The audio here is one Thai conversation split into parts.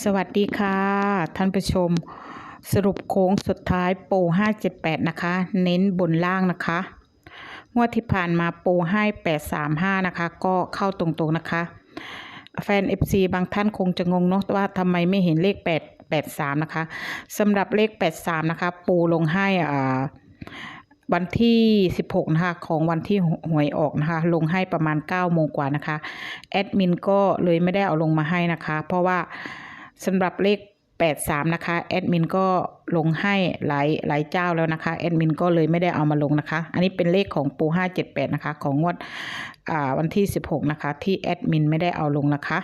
สวัสดีค่ะ ท่านผู้ชม สรุปโค้งสุดท้ายโปร578 นะคะ เน้นบนล่างนะคะงวดที่ผ่านมาโปรให้835 นะคะ ก็เข้าตรงๆนะคะ แฟน FC บางท่านคงจะงงเนาะว่าทำไมไม่เห็นเลข 8 83 นะคะสำหรับเลข 83 นะคะ ปูลงให้อ่าวันที่ 16 นะคะ ของวันที่หวยออกนะคะ ลงให้ประมาณ9โมงกว่านะคะ แอดมินก็เลยไม่ได้เอาลงมาให้นะคะ เพราะว่า สำหรับเลข 83 นะคะแอดมินก็ลงให้หลายหลายเจ้าแล้วนะคะแอดมินก็เลยไม่ได้เอามาลงนะคะ อันนี้เป็นเลขของปู 578 นะคะ ของงวดวันที่ 16 นะคะ ที่แอดมินไม่ได้เอาลงนะคะ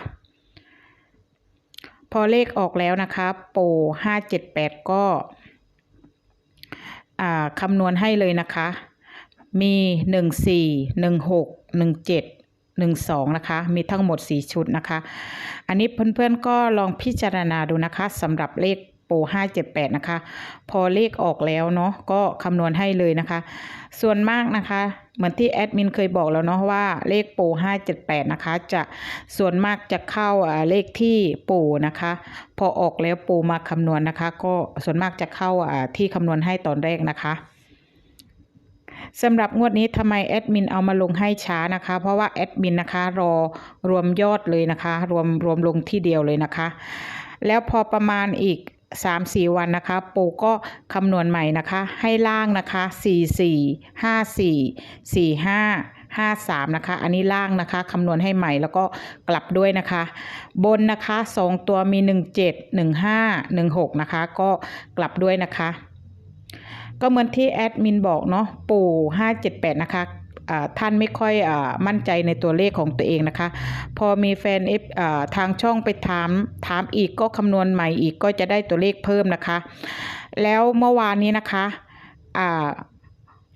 พอเลขออกแล้วนะคะปร578 ก็คำนวณให้เลยนะคะ มี 14 16 17 12นะคะ มีทั้งหมด 4 ชุดนะคะ อันนี้เพื่อนๆก็ลองพิจารณาดูนะคะสำหรับเลขโปร578 นะคะ พอเลขออกแล้วเนาะก็คำนวณให้เลยนะคะ ส่วนมากนะคะ เหมือนที่แอดมินเคยบอกแล้วเนาะว่าเลขโปร578 นะคะ จะส่วนมากจะเข้าเลขที่ปูนะคะ พอออกแล้วปูมาคำนวณนะคะ ก็ส่วนมากจะเข้าอ่าที่คำนวณให้ตอนแรกนะคะ สำหรับงวดนี้ทำไมแอดมินเอามาลงให้ช้านะคะ เพราะว่าแอดมินนะคะรอรวมยอดเลยนะคะ รวมรวมลงที่เดียวเลยนะคะ แล้วพอประมาณอีก3-4วันนะคะ ปูก็คำนวณใหม่นะคะ ให้ล่างนะคะ44 54 45 53นะคะ อันนี้ล่างนะคะคำนวณให้ใหม่แล้วก็กลับด้วยนะคะ บนนะคะ2ตัวมี17 15 16นะคะ ก็กลับด้วยนะคะ ก็เหมือนที่แอดมินบอกเนาะปู่578นะคะท่านไม่ค่อยอมั่นใจในตัวเลขของตัวเองนะคะ พอมีแฟนเอฟทางช่องไปถามถามอีกก็คำนวณใหม่อีกก็จะได้ตัวเลขเพิ่มนะคะ แล้วเมื่อวานนี้นะคะ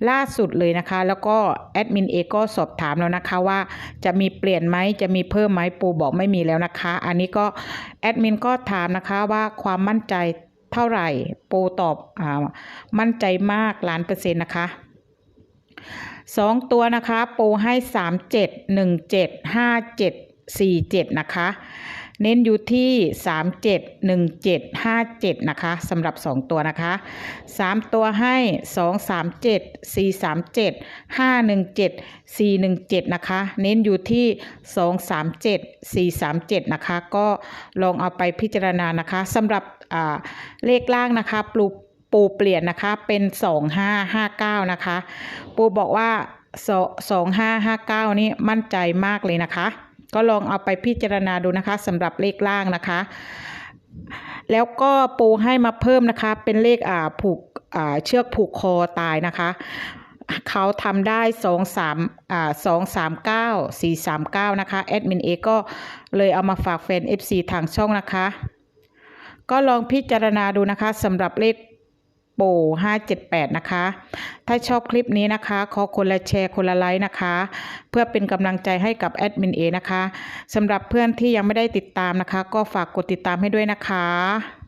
ล่าสุดเลยนะคะ แล้วก็แอดมินเอก็สอบถามแล้วนะคะว่าจะมีเปลี่ยนไหมจะมีเพิ่มไหมปูบอกไม่มีแล้วนะคะ อันนี้ก็แอดมินก็ถามนะคะว่าความมั่นใจ เท่าไหร่ปูตอบอมั่นใจมากล้านเปอร์เซ็นต์นะคะสองตัวนะคะปูให้สามเจ็ดหนึ่งเจ็ดห้าเจ็ดสี่เจ็ดนะคะ เน้นอยู่ที่ 3 7 1 7 5 7 นะคะสำหรับ 2 ตัวนะคะ 3 ตัวให้ 2 3 7 4 3 7 5 1 7 4 1 7 นะคะ เน้นอยู่ที่ 2 3 7 4 3 7 นะคะ ก็ลองเอาไปพิจารณานะคะสำหรับเลขล่างนะคะปูปูเปลี่ยนนะคะเป็น 2559 นะคะ ปูบอกว่า 2559 นี่มั่นใจมากเลยนะคะ ก็ลองเอาไปพิจารณาดูนะคะสำหรับเลขล่างนะคะ แล้วก็ปูให้มาเพิ่มนะคะ เป็นเลขอ่าผูกอ่าเชือกผูกคอตายนะคะเขาทำได้สองสามอ่าสองสามเก้าสี่สามเก้านะคะแอดมินเอก็เลยเอามาฝากแฟน FC ทางช่องนะคะ ก็ลองพิจารณาดูนะคะสำหรับเลข ป578 นะคะ ถ้าชอบคลิปนี้นะคะ ขอคนละแชร์คนละไลค์นะคะ เพื่อเป็นกำลังใจให้กับแอดมินเอนะคะสำหรับเพื่อนที่ยังไม่ได้ติดตามนะคะ ก็ฝากกดติดตามให้ด้วยนะคะ